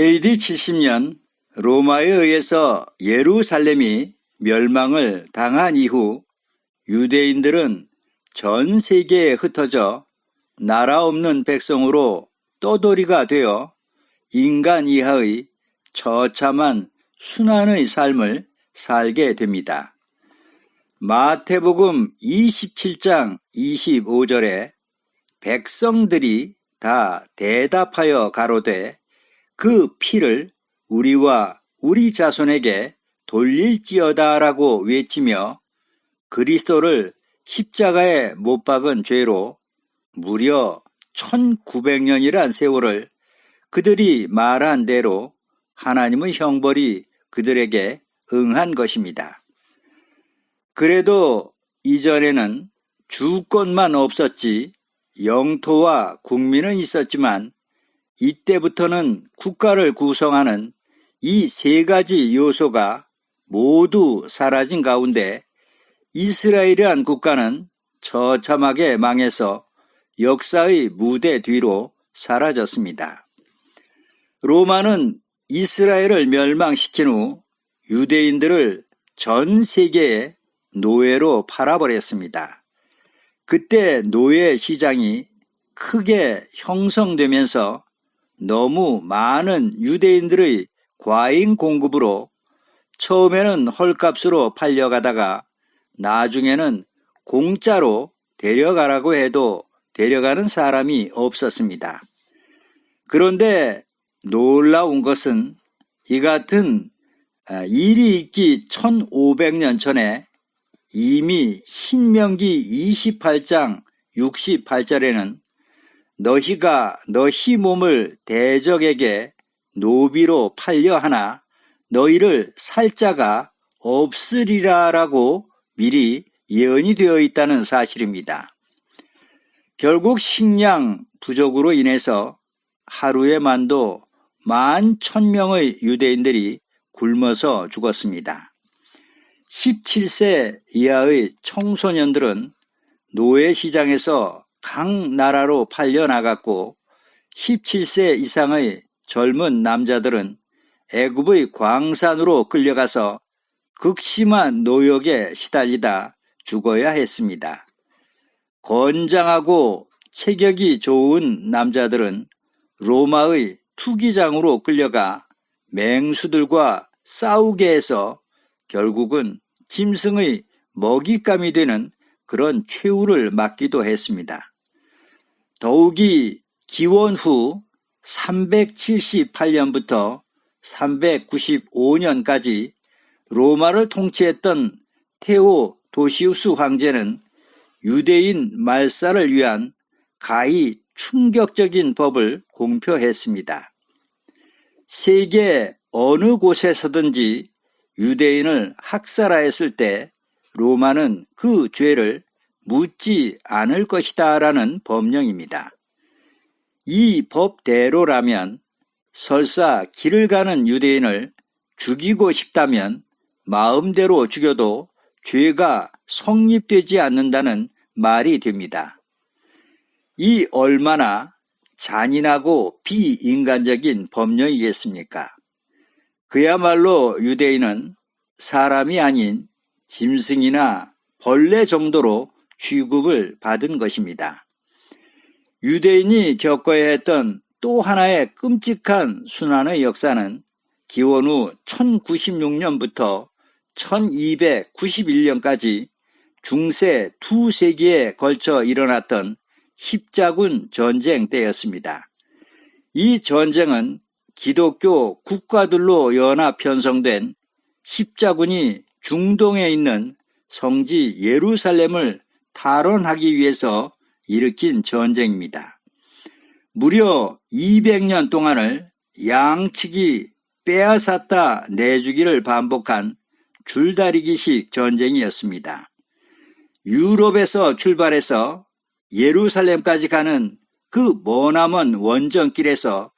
AD 70년 로마에 의해서 예루살렘이 멸망을 당한 이후 유대인들은 전 세계에 흩어져 나라 없는 백성으로 떠돌이가 되어 인간 이하의 처참한 순환의 삶을 살게 됩니다. 마태복음 27장 25절에 백성들이 다 대답하여 가로되 그 피를 우리와 우리 자손에게 돌릴지어다라고 외치며 그리스도를 십자가에 못 박은 죄로 무려 1900년이란 세월을 그들이 말한 대로 하나님의 형벌이 그들에게 응한 것입니다. 그래도 이전에는 주권만 없었지 영토와 국민은 있었지만 이때부터는 국가를 구성하는 이 세 가지 요소가 모두 사라진 가운데 이스라엘이란 국가는 처참하게 망해서 역사의 무대 뒤로 사라졌습니다. 로마는 이스라엘을 멸망시킨 후 유대인들을 전 세계에 노예로 팔아버렸습니다. 그때 노예 시장이 크게 형성되면서 너무 많은 유대인들의 과잉 공급으로 처음에는 헐값으로 팔려가다가 나중에는 공짜로 데려가라고 해도 데려가는 사람이 없었습니다. 그런데 놀라운 것은 이 같은 아, 일이 있기 1500년 전에 이미 신명기 28장 68절에는 너희가 너희 몸을 대적에게 노비로 팔려 하나 너희를 살자가 없으리라라고 미리 예언이 되어 있다는 사실입니다. 결국 식량 부족으로 인해서 하루에 만도 만 천명의 유대인들이 굶어서 죽었습니다. 17세 이하의 청소년들은 노예 시장에서 각 나라로 팔려 나갔고 17세 이상의 젊은 남자들은 애굽의 광산으로 끌려가서 극심한 노역에 시달리다 죽어야 했습니다. 건장하고 체격이 좋은 남자들은 로마의 투기장으로 끌려가 맹수들과 싸우게 해서 결국은 짐승의 먹잇감이 되는 그런 최후를 맞기도 했습니다. 더욱이 기원 후 378년부터 395년까지 로마를 통치했던 테오 도시우스 황제는 유대인 말살을 위한 가히 충격적인 법을 공표했습니다. 세계 어느 곳에서든지 유대인을 학살하였을 때 로마는 그 죄를 묻지 않을 것이다 라는 법령입니다. 이 법대로라면 설사 길을 가는 유대인을 죽이고 싶다면 마음대로 죽여도 죄가 성립되지 않는다는 말이 됩니다. 이 얼마나 잔인하고 비인간적인 법령이겠습니까? 그야말로 유대인은 사람이 아닌 짐승이나 벌레 정도로 취급을 받은 것입니다. 유대인이 겪어야 했던 또 하나의 끔찍한 순환의 역사는 기원 후 1096년부터 1291년까지 중세 두 세기에 걸쳐 일어났던 십자군 전쟁 때였습니다. 이 전쟁은 기독교 국가들로 연합 편성된 십자군이 중동에 있는 성지 예루살렘을 탈원하기 위해서 일으킨 전쟁입니다. 무려 200년 동안을 양측이 빼앗았다 내주기를 반복한 줄다리기식 전쟁이었습니다. 유럽에서 출발해서 예루살렘까지 가는 그 머나먼 원정길에서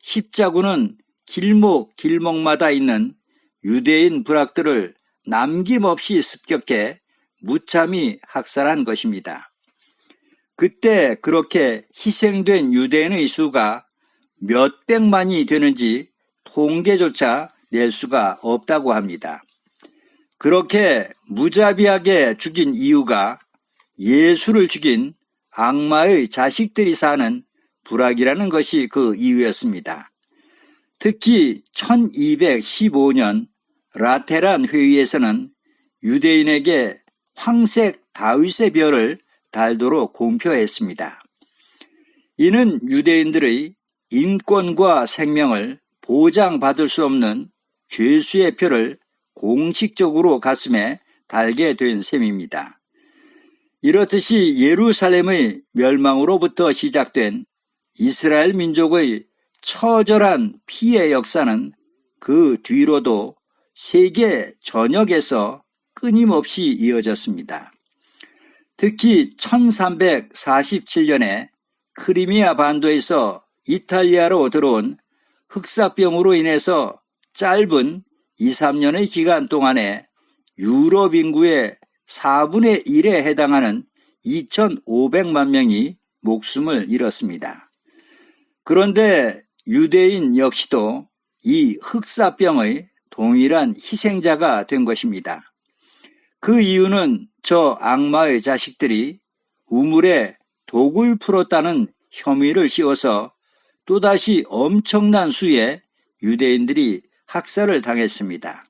십자군은 길목 길목마다 있는 유대인 부락들을 남김없이 습격해 무참히 학살한 것입니다. 그때 그렇게 희생된 유대인의 수가 몇 백만이 되는지 통계조차 낼 수가 없다고 합니다. 그렇게 무자비하게 죽인 이유가 예수를 죽인 악마의 자식들이 사는 불악이라는 것이 그 이유였습니다. 특히 1215년 라테란 회의에서는 유대인에게 황색 다윗의 별을 달도록 공표했습니다. 이는 유대인들의 인권과 생명을 보장받을 수 없는 죄수의 표를 공식적으로 가슴에 달게 된 셈입니다. 이렇듯이 예루살렘의 멸망으로부터 시작된 이스라엘 민족의 처절한 피해 역사는 그 뒤로도 세계 전역에서 끊임없이 이어졌습니다. 특히 1347년에 크리미아 반도에서 이탈리아로 들어온 흑사병으로 인해서 짧은 2, 3년의 기간 동안에 유럽 인구의 4분의 1에 해당하는 2,500만 명이 목숨을 잃었습니다. 그런데 유대인 역시도 이 흑사병의 동일한 희생자가 된 것입니다. 그 이유는 저 악마의 자식들이 우물에 독을 풀었다는 혐의를 씌워서 또다시 엄청난 수의 유대인들이 학살을 당했습니다.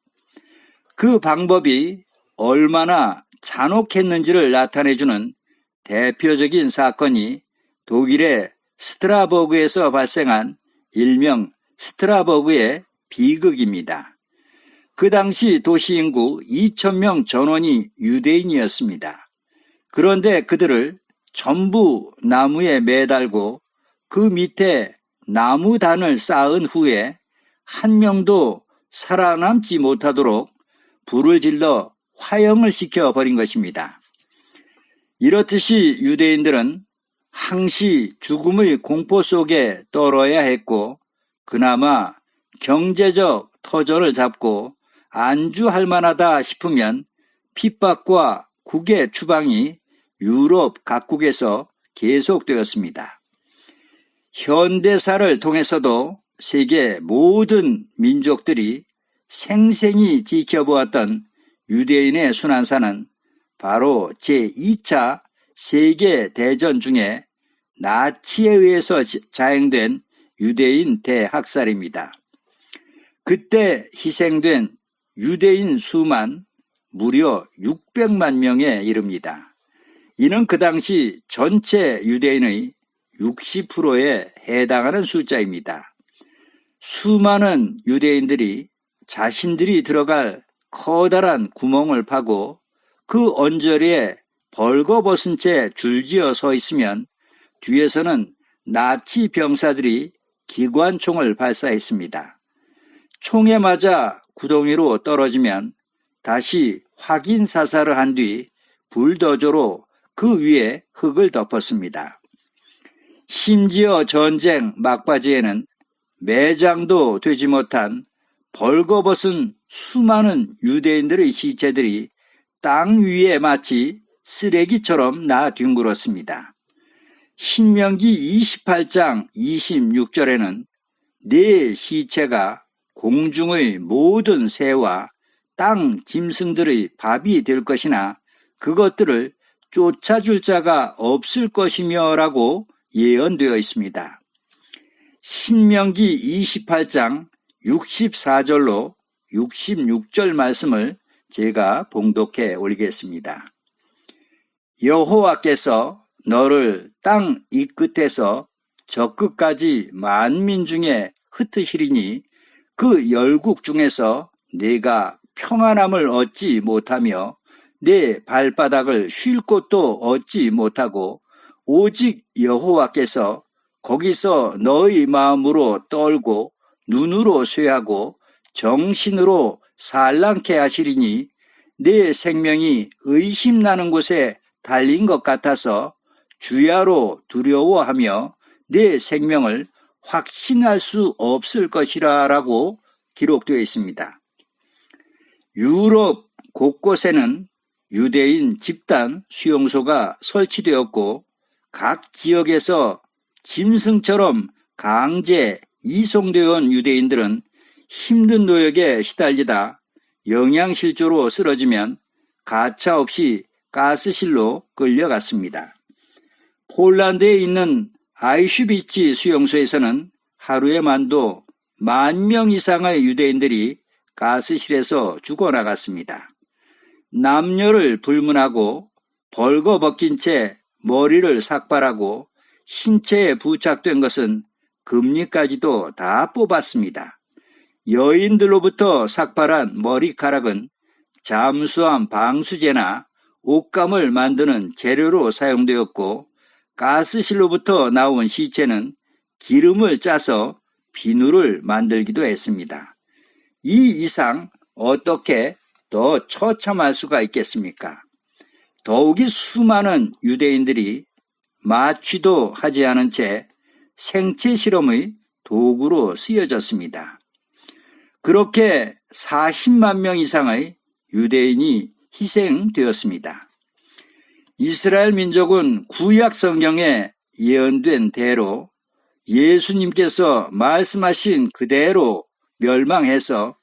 그 방법이 얼마나 잔혹했는지를 나타내주는 대표적인 사건이 독일의 스트라버그에서 발생한 일명 스트라버그의 비극입니다. 그 당시 도시 인구 2천명 전원이 유대인이었습니다. 그런데 그들을 전부 나무에 매달고 그 밑에 나무단을 쌓은 후에 한 명도 살아남지 못하도록 불을 질러 화형을 시켜 버린 것입니다. 이렇듯이 유대인들은 항시 죽음의 공포 속에 떨어야 했고 그나마 경제적 터전을 잡고 안주할 만하다 싶으면 핍박과 국의 추방이 유럽 각국에서 계속되었습니다. 현대사를 통해서도 세계 모든 민족들이 생생히 지켜보았던 유대인의 순환사는 바로 제2차 세계대전 중에 나치에 의해서 자행된 유대인 대학살입니다. 그때 희생된 유대인 수만 무려 600만 명에 이릅니다. 이는 그 당시 전체 유대인의 60%에 해당하는 숫자입니다. 수많은 유대인들이 자신들이 들어갈 커다란 구멍을 파고 그 언저리에 벌거벗은 채 줄지어 서 있으면 뒤에서는 나치 병사들이 기관총을 발사했습니다. 총에 맞아 구덩이로 떨어지면 다시 확인 사살을 한 뒤 불더저로 그 위에 흙을 덮었습니다. 심지어 전쟁 막바지에는 매장도 되지 못한 벌거벗은 수많은 유대인들의 시체들이 땅 위에 마치 쓰레기처럼 나 뒹굴었습니다. 신명기 28장 26절에는 내 시체가 공중의 모든 새와 땅 짐승들의 밥이 될 것이나 그것들을 쫓아줄 자가 없을 것이며 라고 예언되어 있습니다. 신명기 28장 64절로 66절 말씀을 제가 봉독해 올리겠습니다. 여호와께서 너를 땅 이 끝에서 저 끝까지 만민 중에 흩으시리니 그 열국 중에서 내가 평안함을 얻지 못하며 내 발바닥을 쉴 곳도 얻지 못하고 오직 여호와께서 거기서 너의 마음으로 떨고 눈으로 쇠하고 정신으로 산란케 하시리니 내 생명이 의심나는 곳에 달린 것 같아서 주야로 두려워하며 내 생명을 확신할 수 없을 것이라 라고 기록되어 있습니다. 유럽 곳곳에는 유대인 집단 수용소가 설치되었고 각 지역에서 짐승처럼 강제 이송되어 온 유대인들은 힘든 노역에 시달리다 영양실조로 쓰러지면 가차 없이 가스실로 끌려갔습니다. 폴란드에 있는 아이슈비치 수용소에서는 하루에 만도 만 명 이상의 유대인들이 가스실에서 죽어나갔습니다. 남녀를 불문하고 벌거벗긴 채 머리를 삭발하고 신체에 부착된 것은 금리까지도 다 뽑았습니다. 여인들로부터 삭발한 머리카락은 잠수함 방수제나 옷감을 만드는 재료로 사용되었고 가스실로부터 나온 시체는 기름을 짜서 비누를 만들기도 했습니다. 이 이상 어떻게 더 처참할 수가 있겠습니까? 더욱이 수많은 유대인들이 마취도 하지 않은 채 생체 실험의 도구로 쓰여졌습니다. 그렇게 40만 명 이상의 유대인이 희생되었습니다. 이스라엘 민족은 구약 성경에 예언된 대로 예수님께서 말씀하신 그대로 멸망해서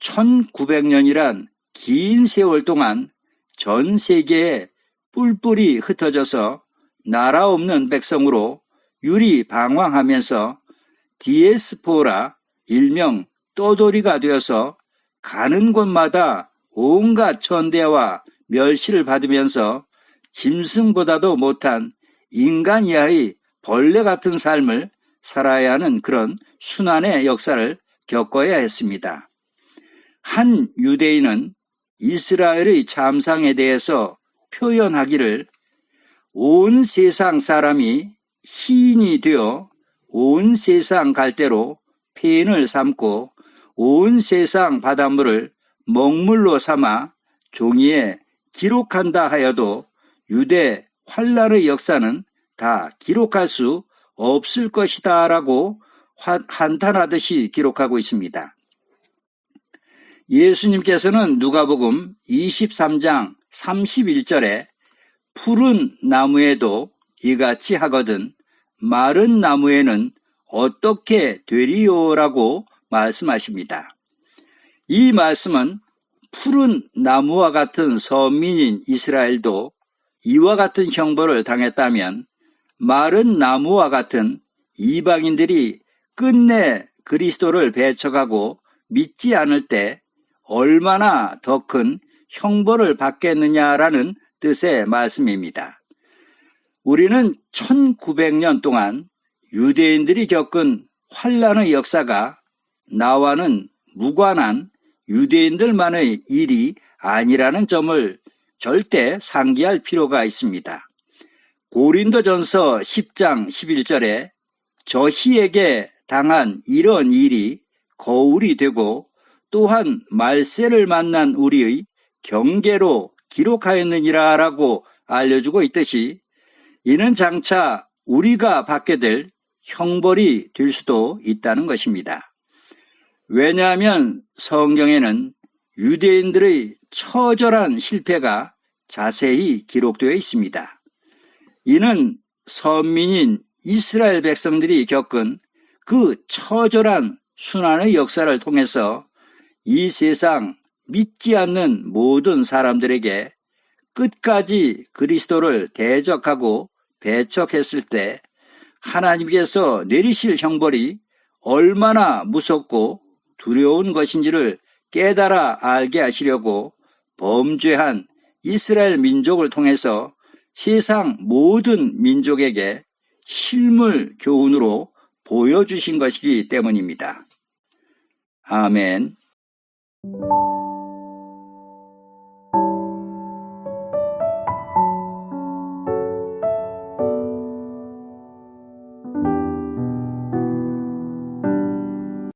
1900년이란 긴 세월 동안 전 세계에 뿔뿔이 흩어져서 나라 없는 백성으로 유리 방황하면서 디에스포라 일명 떠돌이가 되어서 가는 곳마다 온갖 천대와 멸시를 받으면서 짐승보다도 못한 인간 이하의 벌레 같은 삶을 살아야 하는 그런 순환의 역사를 겪어야 했습니다. 한 유대인은 이스라엘의 참상에 대해서 표현하기를 온 세상 사람이 희인이 되어 온 세상 갈대로 폐인을 삼고 온 세상 바닷물을 먹물로 삼아 종이에 기록한다 하여도 유대 환란의 역사는 다 기록할 수 없을 것이다 라고 한탄하듯이 기록하고 있습니다. 예수님께서는 누가복음 23장 31절에 푸른 나무에도 이같이 하거든 마른 나무에는 어떻게 되리요라고 말씀하십니다. 이 말씀은 푸른 나무와 같은 서민인 이스라엘도 이와 같은 형벌을 당했다면 마른 나무와 같은 이방인들이 끝내 그리스도를 배척하고 믿지 않을 때 얼마나 더 큰 형벌을 받겠느냐라는 뜻의 말씀입니다. 우리는 1900년 동안 유대인들이 겪은 환란의 역사가 나와는 무관한 유대인들만의 일이 아니라는 점을 절대 상기할 필요가 있습니다. 고린도전서 10장 11절에 저희에게 당한 이런 일이 거울이 되고 또한 말세를 만난 우리의 경계로 기록하였느니라 라고 알려주고 있듯이 이는 장차 우리가 받게 될 형벌이 될 수도 있다는 것입니다. 왜냐하면 성경에는 유대인들의 처절한 실패가 자세히 기록되어 있습니다. 이는 선민인 이스라엘 백성들이 겪은 그 처절한 순환의 역사를 통해서 이 세상 믿지 않는 모든 사람들에게 끝까지 그리스도를 대적하고 배척했을 때 하나님께서 내리실 형벌이 얼마나 무섭고 두려운 것인지를 깨달아 알게 하시려고 범죄한 이스라엘 민족을 통해서 세상 모든 민족에게 실물 교훈으로 보여주신 것이기 때문입니다. 아멘.